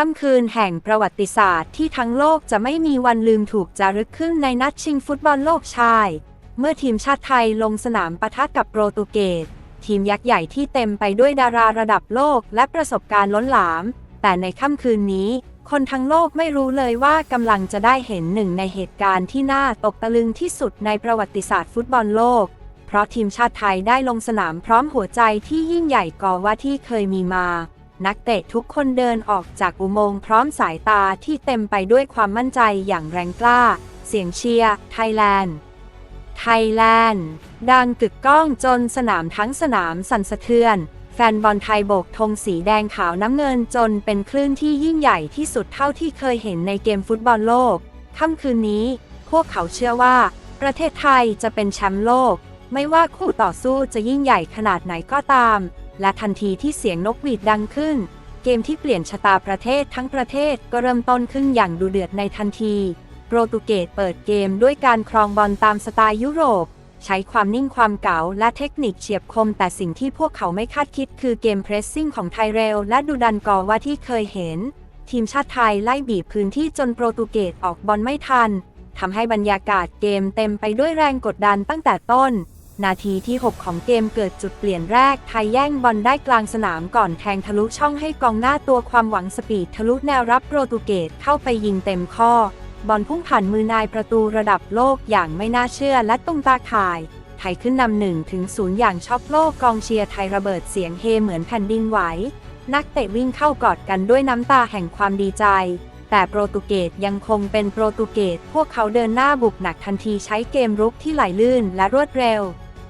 ค่ำคืนแห่งประวัติศาสตร์ที่ทั้งโลกจะไม่มีวันลืมถูกจารึกขึ้นในนัดชิงฟุตบอลโลกชาย เมื่อทีมชาติไทยลงสนามปะทะกับโปรตุเกส ทีมยักษ์ใหญ่ที่เต็มไปด้วยดาราระดับโลกและประสบการณ์ล้นหลาม แต่ในค่ำคืนนี้ คนทั้งโลกไม่รู้เลยว่ากำลังจะได้เห็นหนึ่งในเหตุการณ์ที่น่าตกตะลึงที่สุดในประวัติศาสตร์ฟุตบอลโลก เพราะทีมชาติไทยได้ลงสนามพร้อมหัวใจที่ยิ่งใหญ่กว่าที่เคยมีมา นักเตะทุกคนเดินออกจากอุโมงค์พร้อมสายตาที่เต็มไปด้วยความมั่นใจอย่างแรงกล้า เสียงเชียร์ไทยแลนด์ ไทยแลนด์ ดังกึกก้องจนสนามทั้งสนามสั่นสะเทือน แฟนบอลไทยโบกธงสีแดงขาวน้ำเงินจนเป็นคลื่นที่ยิ่งใหญ่ที่สุดเท่าที่เคยเห็นในเกมฟุตบอลโลก ค่ำคืนนี้ พวกเขาเชื่อว่า ประเทศไทยจะเป็นแชมป์โลก ไม่ว่าคู่ต่อสู้จะยิ่งใหญ่ขนาดไหนก็ตาม และทันทีที่เสียงนกหวีดดังขึ้น เกมที่เปลี่ยนชะตาประเทศทั้งประเทศก็เริ่มต้นขึ้นอย่างดูเดือดในทันที โปรตุเกสเปิดเกมด้วยการครองบอลตามสไตล์ยุโรป ใช้ความนิ่งความเก๋าและเทคนิคเฉียบคม แต่สิ่งที่พวกเขาไม่คาดคิดคือเกมเพรสซิ่งของไทยเร็วและดูดันกอว่าที่เคยเห็น ทีมชาติไทยไล่บีบพื้นที่จนโปรตุเกสออกบอลไม่ทันทำให้บรรยากาศเกมเต็มไปด้วยแรงกดดันตั้งแต่ต้น นาทีที่ 6 ของเกมเกิดจุดเปลี่ยนแรก ไทยแย่งบอลได้กลางสนามก่อนแทงทะลุช่องให้กองหน้าตัวความหวังสปีดทะลุแนวรับโปรตุเกสเข้าไปยิงเต็มข้อ บอลพุ่งผ่านมือนายประตูระดับโลกอย่างไม่น่าเชื่อและตุ้งตาข่าย ไทยขึ้นนำหนึ่งถึงศูนย์อย่างช็อกโลกกองเชียร์ไทยระเบิดเสียงเฮเหมือนแผ่นดินไหว นักเตะวิ่งเข้ากอดกันด้วยน้ำตาแห่งความดีใจแต่โปรตุเกสยังคงเป็นโปรตุเกส พวกเขาเดินหน้าบุกหนักทันทีใช้เกมรุกที่ไหลลื่นและรวดเร็ว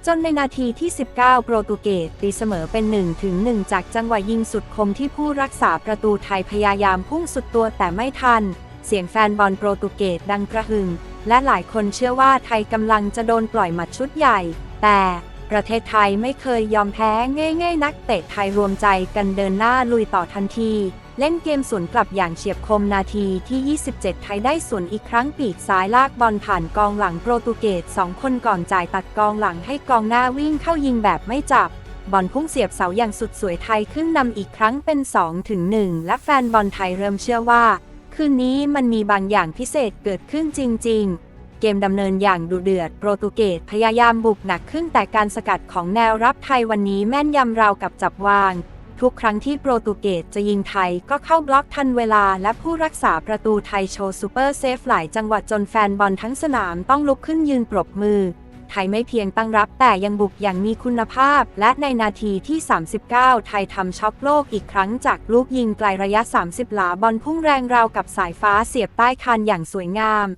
จนในนาทีที่ 19 โปรตุเกสตีเสมอเป็น1ถึง1จากจังหวะยิงสุดคมที่ผู้รักษาประตูไทยพยายามพุ่งสุดตัวแต่ไม่ทัน เสียงแฟนบอลโปรตุเกสดังกระหึ่มและหลายคนเชื่อว่าไทยกำลังจะโดนปล่อยหมัดชุดใหญ่ แต่ ประเทศไทยไม่เคยยอมแพ้ง่ายๆ นักเตะไทยรวมใจกันเดินหน้าลุยต่อทันที เล่นเกมสวนกลับอย่างเฉียบคมนาทีที่ 27 ไทยได้สวนอีกครั้งปีกซ้ายลากบอลผ่านกองหลังโปรตุเกสสองคนก่อนจ่ายตัดกองหลังให้กองหน้าวิ่งเข้ายิงแบบไม่จับบอลพุ่งเสียบเสาอย่างสุดสวยไทยขึ้นนำอีกครั้งเป็น 2 ถึง 1 และแฟนบอลไทยเริ่มเชื่อว่า คืนนี้มันมีบางอย่างพิเศษเกิดขึ้นจริง ๆ เกมดำเนินอย่างดุเดือด โปรตุเกสพยายามบุกหนักขึ้นแต่การสกัดของแนวรับไทยวันนี้แม่นยำราวกับจับวาง ทุกครั้งที่โปรตุเกสจะยิงไทยก็เข้าบล็อกทันเวลาและผู้รักษาประตูไทยโชว์ซูเปอร์เซฟหลายจังหวัดจนแฟนบอลทั้งสนามต้องลุกขึ้นยืนปรบมือ ไทยไม่เพียงตั้งรับแต่ยังบุกอย่างมีคุณภาพ และในนาทีที่ 39 ไทยทำช็อกโลกอีกครั้งจากลูกยิงไกลระยะ 30 หลาบอลพุ่งแรงราวกับสายฟ้าเสียบใต้คานอย่างสวยงาม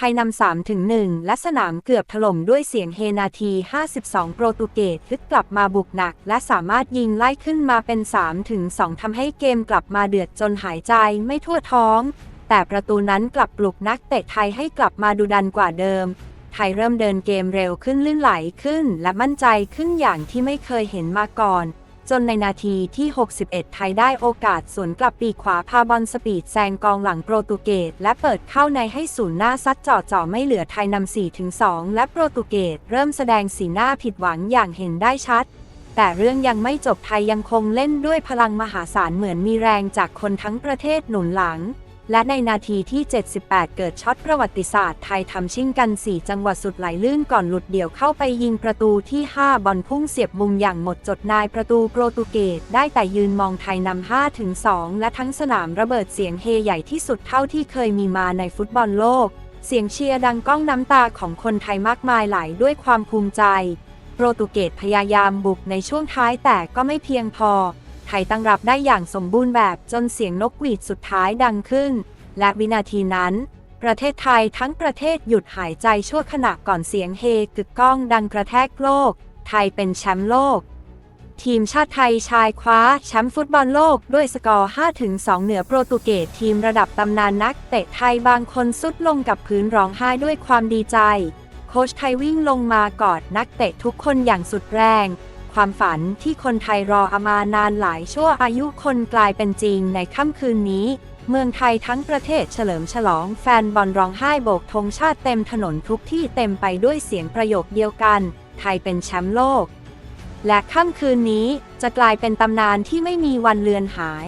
ไทยนำ3ถึง1และสนามเกือบถล่มด้วยเสียงเฮนาที 52 โปรตุเกสฮึดกลับมาบุกหนัก และสามารถยิงไล่ขึ้นมาเป็น3ถึง2ทำให้เกมกลับมาเดือดจนหายใจไม่ทั่วท้อง แต่ประตูนั้นกลับปลุกนักเตะไทยให้กลับมาดูดันกว่าเดิม ไทยเริ่มเดินเกมเร็วขึ้นลื่นไหลขึ้น และมั่นใจขึ้นอย่างที่ไม่เคยเห็นมาก่อน จนในนาทีที่ 61 ไทยได้โอกาสสวนกลับปีขวาพาบอลสปีดแซงกองหลังโปรตุเกสและเปิดเข้าในให้ศูนย์หน้าซัดจ่อจ่อไม่เหลือไทยนำ4-2 และโปรตุเกสเริ่มแสดงสีหน้าผิดหวังอย่างเห็นได้ชัดแต่เรื่องยังไม่จบไทยยังคงเล่นด้วยพลังมหาศาลเหมือนมีแรงจากคนทั้งประเทศหนุนหลัง และในนาทีที่ 78 เกิดช็อตประวัติศาสตร์ไทยทำชิ่งกัน 4 จังหวะสุดไหลลื่นก่อนหลุดเดี่ยวเข้าไปยิงประตูที่ 5 บอลพุ่งเสียบมุมอย่างหมดจดนายประตูโปรตุเกสได้แต่ยืนมองไทยนำ5ถึง2และทั้งสนามระเบิดเสียงเฮใหญ่ที่สุดเท่าที่เคยมีมาในฟุตบอลโลก เสียงเชียร์ดังก้องน้ำตาของคนไทยมากมายไหลด้วยความภูมิใจ โปรตุเกสพยายามบุกในช่วงท้ายแต่ก็ไม่เพียงพอ ไทยตั้งรับได้อย่างสมบูรณ์แบบจนเสียงนกหวีดสุดท้ายดังขึ้น และวินาทีนั้น ประเทศไทยทั้งประเทศหยุดหายใจชั่วขณะก่อนเสียงเฮกึกก้องดังกระแทกโลก ไทยเป็นแชมป์โลก ทีมชาติไทยชายคว้าแชมป์ฟุตบอลโลกด้วยสกอร์ 5-2 เหนือโปรตุเกสทีมระดับตำนานนักเตะไทยบางคนสุดลงกับพื้นร้องไห้ด้วยความดีใจ โค้ชไทยวิ่งลงมากอดนักเตะทุกคนอย่างสุดแรง ความฝันที่คนไทยรออมานานหลายชั่วอายุคนกลายเป็นจริงในค่ำคืนนี้ เมืองไทยทั้งประเทศเฉลิมฉลองแฟนบอลร้องไห้โบกธงชาติเต็มถนนทุกที่เต็มไปด้วยเสียงประโยคเดียวกัน ไทยเป็นแชมป์โลก และค่ำคืนนี้จะกลายเป็นตำนานที่ไม่มีวันเลือนหาย